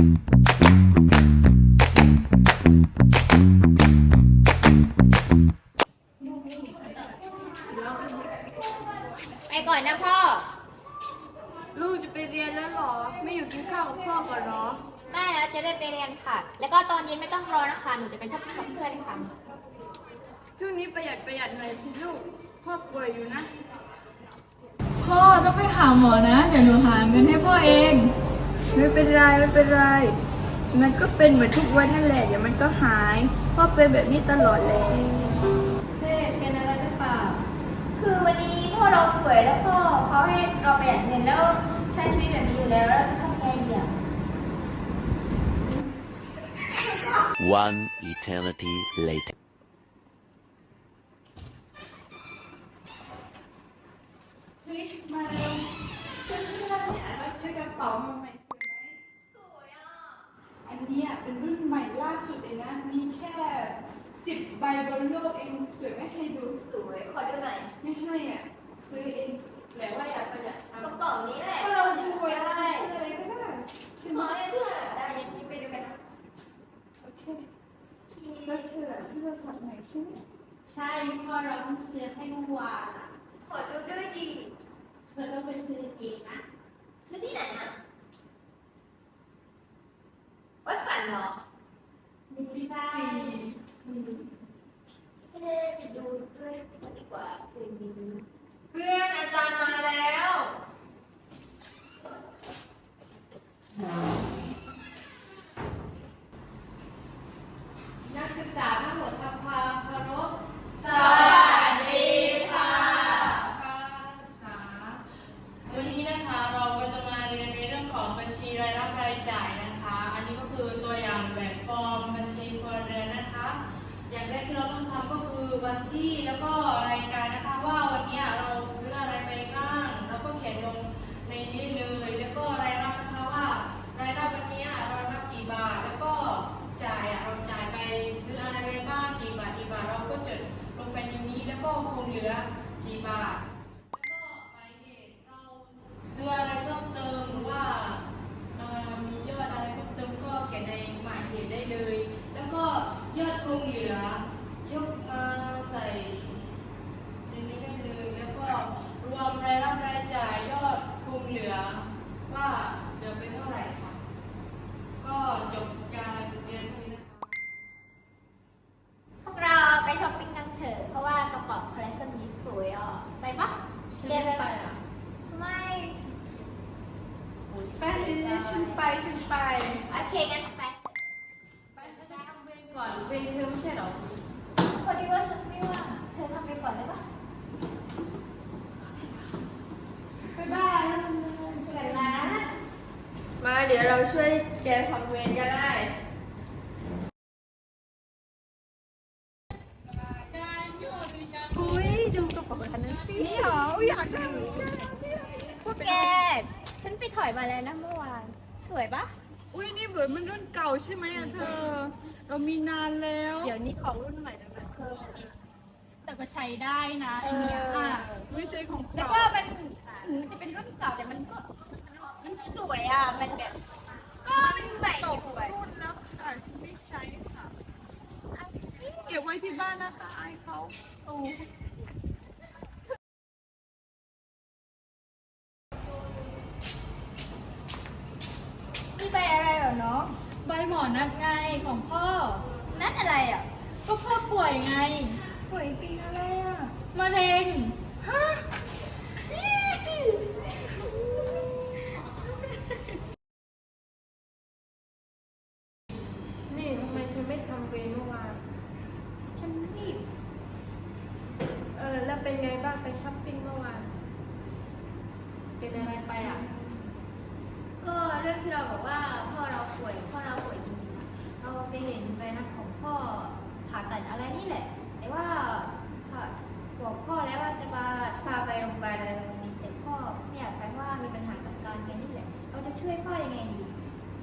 ไปก่อนนะพ่อ ลูกจะไปเรียนแล้วเหรอ ไม่อยู่กินข้าวกับพ่อก่อนเหรอไม่แล้วจะได้ไปเรียนค่ะ แล้วก็ตอนเย็นไม่ต้องรอนะคะ หนูจะไปช้อปปิ้งกับเพื่อนค่ะ ช่วงนี้ประหยัดประหยัดหน่อยสิลูก พ่อป่วยอยู่นะ พ่อต้องไปหาหมอนะ เดี๋ยวหนูหาเงินให้พ่อเอง ไม่เป็นไรไม่เป็นไร มันก็เป็นเหมือนทุกวันนั่นแหละ เดี๋ยวมันก็หายพ่อเป็นแบบนี้ตลอดเลยเฮ้เป็นอะไรหรือเปล่าคือวันนี้พ่อเราป่วยแล้วพ่อเขาให้เราประหยัดเงินแล้วใช้ชีวิตแบบนี้อยู่แล้วแล้วจะทำไงดีอะ One eternity later. เฮ้ย มาเร็วเพื่อนๆเนี่ยเราซื้อกระเป๋ามาใหม่สวยไหม สวยอะ อันเนี้ยเป็นรุ่นใหม่ล่าสุดเลยนะ มีแค่สิบใบบนโลกเอง สวยไหมให้ดู สวย ขอดูหน่อย ไม่ให้อะ ซื้อเองแต่ว่าอยากประหยัด กระเป๋านี้แหละ ก็เราป่วยเรา ได้ จะซื้ออะไรก็ได้ใช่ไห ห ม มอเนี่ยเพื่อได้ยันนี้ไปดูกันนะ โอเค แล้วเธออะซื้อโทรศัพท์ไหนใช่ไหม ใช่พ่อเราเพิ่งซื้อให้เมื่อวานอะ ขอดูด้วยดี เธอต้องไปซื้อเองนะ ซื้ อที่ไหนอะวัดสันเหรอไม่ใช่ไม่ได้ไปดูด้วยดีกว่าคืนนี้เพื่อนอาจารย์มาแล้ว วันที่แล้วก็รายการนะคะว่าวันนี้เราซื้ออะไรไปบ้างเราก็เขียนลงในนี้เลย แล้วก็รายรับนะคะว่ารายรับวันนี้เรารับกี่บาท แล้วก็จ่ายเราจ่ายไปซื้ออะไรไปบ้างกี่บาทกี่บาทเราก็จดลงไปในนี้แล้วก็คงเหลือกี่บาท แล้วก็หมายเหตุเราซื้ออะไรเพิ่มเติมหรือว่าเอ่อมียอดอะไรเพิ่มเติมก็เขียนในหมายเหตุได้เลย แล้วก็ยอดคงเหลือยกมาใส่ในนี้ได้เลย แล้วก็รวมรายรับรายจ่ายยอดคงเหลือว่าเหลือไปเท่าไหร่ค่ะ ก็จบการเรียนเท่านี้นะคะ พวกเราไปช้อปปิ้งกันเถอะ เพราะว่ากระเป๋าคอลเลคชันนี้สวยอะ ไปปะเกไปปะไม่ ไปเลยฉันไป ฉันไป โอเคงั้นไปไปฉันไปทำเวรก่อนเวรเธอไม่ใช่เหรอพอดีว่าฉันไม่ว่างอะเธอทำไปก่อนได้ปะบ๊ายบายสวัสดีนะมาเดี๋ยวเราช่วยแกทำเวรก็ได้อุ้ยดูกระเป๋าอันนั้นสินี่เหรออุ๊ยอยากได้เหมือนกันพวกแก ฉันไปถอยมาแล้วนะเมื่อวาน สวยปะ อุ้ยนี่เหมือนมันรุ่นเก่าใช่ไหมอะเธอ เรามีนานแล้วเดี๋ยวนี้ของรุ่นใหม่แล้วนะเพิ่มอีกแต่ก็ใช้ได้นะไอเนี้ยอะไม่ใช่ของแล้วเก่าก็เป็นถึงจะเป็นรุ่นเก่าแต่มันก็มันสวยอะมันแบบ ก็มันใส่ตอกยู่อะรุ่นแล้วค่ะฉันไม่ใช้ค่ะ เก็บไว้ที่บ้านนะคะอายเขา โอ้ นี่ไปอะไรเหรอ น้อง ใบหมอนัดไงของพ่อ นัดอะไรอะ ก็พ่อป่วยไง ป่วยเป็นอะไรอะมะเร็งนี่ทำไมเธอไม่ทำเวรเมื่อวาน ฉันรีบเออ แล้วเป็นไงบ้างไปช้อปปิ้งเมื่อวาน เป็นอะไรไปอะ ก็เรื่องที่เราบอกว่าพ่อเราป่วยพ่อเราป่วยจริงๆอะเราไปเห็นใบหนัดของพ่อผ่าตัดอะไรนี่แหละ แต่ว่าผ่าบอกพ่อแล้วว่าจะมาพาไปโรงพยาบาลอะไรแบบนี้แต่พ่อไม่อยากไปเพราะว่ามีปัญหากับการเงินนี่แหละ เราจะช่วยพ่อยังไงดี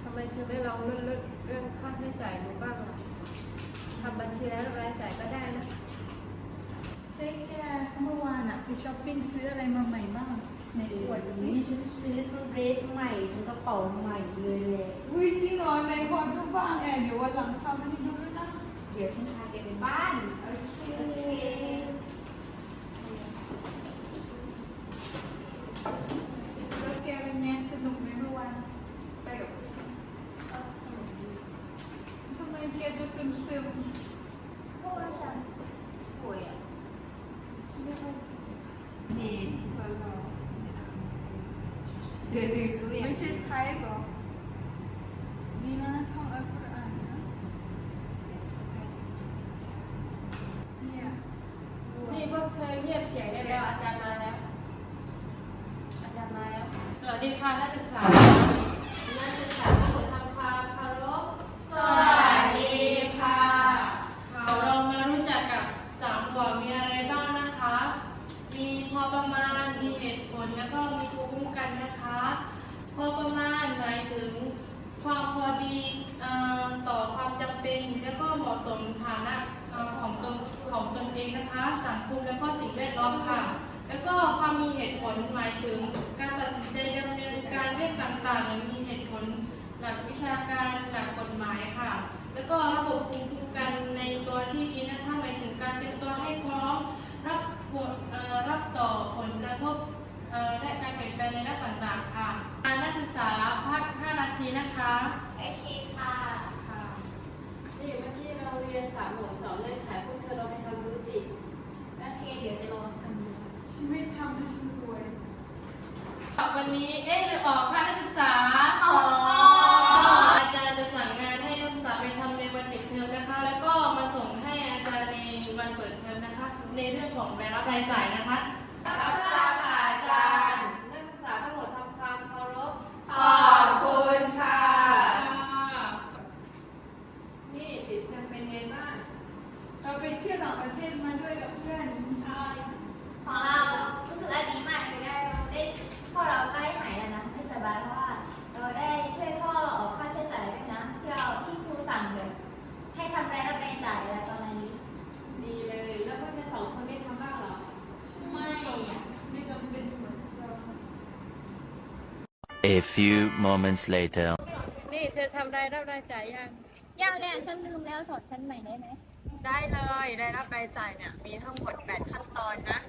ทำไมเธอไม่ลองเรื่องเรื่องเรื่องค่าใช้จ่ายดูบ้างล่ะทำบัญชีแล้วรายจ่ายก็ได้นะ เฮ้ยแกเมื่อวานอะไปช้อปปิ้งซื้ออะไรมาใหม่บ้าง ในอวดสินี่ฉันซื้อทั้งเดรสใหม่ทั้งกระเป๋าใหม่เลยแหละอุ้ยจริงเหรอในความทุกบ้างไงเดี๋ยววันหลังทำให้ดูด้วยนะ เดี๋ยวฉันพาแกไปบ้าน โอเคแล้วแกเป็นไงสนุกไหมเมื่อวานไปกับผู้ชายทำไมแกดูซึมซึม เพราะว่า เดือนอื่นรู้ยัง ไม่ใช่ไทยหรอดีนะท่องอัลกุรอานนะเนี่ย นี่พวกเธอเงียบเสียงได้แล้วอาจารย์มาแล้ว อาจารย์มาแล้ว สวัสดีค่ะนักศึกษา นักศึกษาทั้งหมดทำความเคารพ สวัสดีค่ะเรามารู้จักกับสามหัวมีอะไรบ้างนะคะ มีพอประมาณ มีเหตุผล แล้วก็มีภูมิคุ้มกันนะคะ พอประมาณหมายถึงความพอดีเอ่อต่อความจำเป็น แล้วก็เหมาะสมฐานะเอ่อของตนของตนเองนะคะ สังคมแล้วก็สิ่งแวดล้อมค่ะ แล้วก็ความมีเหตุผลหมายถึงการตัดสินใจดำเนินการเรื่องต่างๆมีเหตุผลหลักวิชาการหลักกฎหมายค่ะ แล้วก็ระบบภูมิคุ้มกันในตัวที่ดีนะคะหมายถึงการเตรียมตัวให้พร้อมรับผลรับต่อผลกระทบได้ เดี๋ยวจะลองทำดูฉันไม่ทำให้ฉันรวย วันนี้เอ๊ะหรือออกค่านักศึกษาอ๋ออาจารย์จะสั่งงานให้นักศึกษาไปทำในวันปิดเทอมนะคะ แล้วก็มาส่งให้อาจารย์ในวันเปิดเทอมนะคะ ในเรื่องของรายรับรายจ่ายนะคะ รับทราบค่ะอาจารย์ นักศึกษาทั้งหมดทำความเคารพ ขอบคุณค่ะ นี่ปิดเทอมเป็นไงบ้าง เราไปเที่ยวต่างประเทศมาด้วยกับเพื่อนของเรารู้สึกว่าดีมากเลยได้ได้พ่อเราใกล้หายแล้วนะไม่สบายเพราะว่าเราได้ช่วยพ่อออกค่าใช้จ่ายด้วยนะที่เราที่ครูสั่งแบบให้ทำรายรับรายจ่ายอะไรประมาณนี้ ดีเลยแล้วพวกเธอสองคนไม่ทำบ้างเหรอไม่อะไม่จำเป็นสมัยเรา A few moments later. นี่เธอทำรายรับรายจ่ายยัง ยังเลยอะฉันลืมแล้วสอนฉันใหม่ได้ไหม ได้เลยรายรับรายจ่ายเนี่ยมีทั้งหมด 8 ขั้นตอนนะ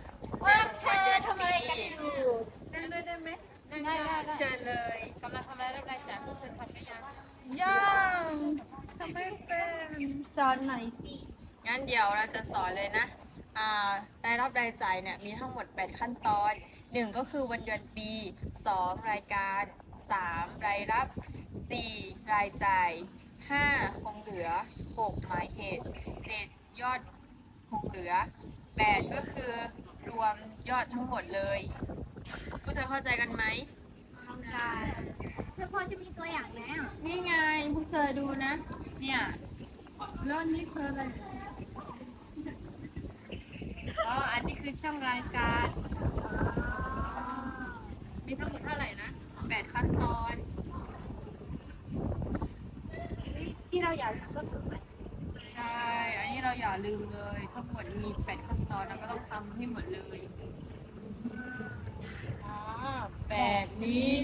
ว่าเธอทำอะไรกันอยู่เต้นด้วยได้ไหมได้ได้เชิญเลยกำลังทำรายรับรายจ่ายพวกเธอทำได้ยังยังทำไม่เป็นสอนหน่อยสิงั้นเดี๋ยวเราจะสอนเลยนะอ่ารายรับรายจ่ายเนี่ยมีทั้งหมด 8 ขั้นตอน 1 ก็คือวันเดือนปี 2 รายการ 3 รายรับ 4 รายจ่าย 5 คงเหลือ 6 หมายเหตุ 7 ยอดคงเหลือ 8 ก็คือรวมยอดทั้งหมดเลยพวกเธอเข้าใจกันไหมค่ะเธอพอจะมีตัวอย่างไหมอะนี่ไงพวกเธอดูนะ เนี่ยแล้วนี่คืออะไรอ๋ออันนี้คือช่องรายการ มีทั้งหมดเท่าไหร่นะแปดขั้นตอน ที่เราอยากก็คือไหม ใช่ อันนี้เราอย่าลืมเลยทั้งหมดมีแปดขั้นตอนเราก็ต้องทำให้หมดเลยอ๋อแปดนี้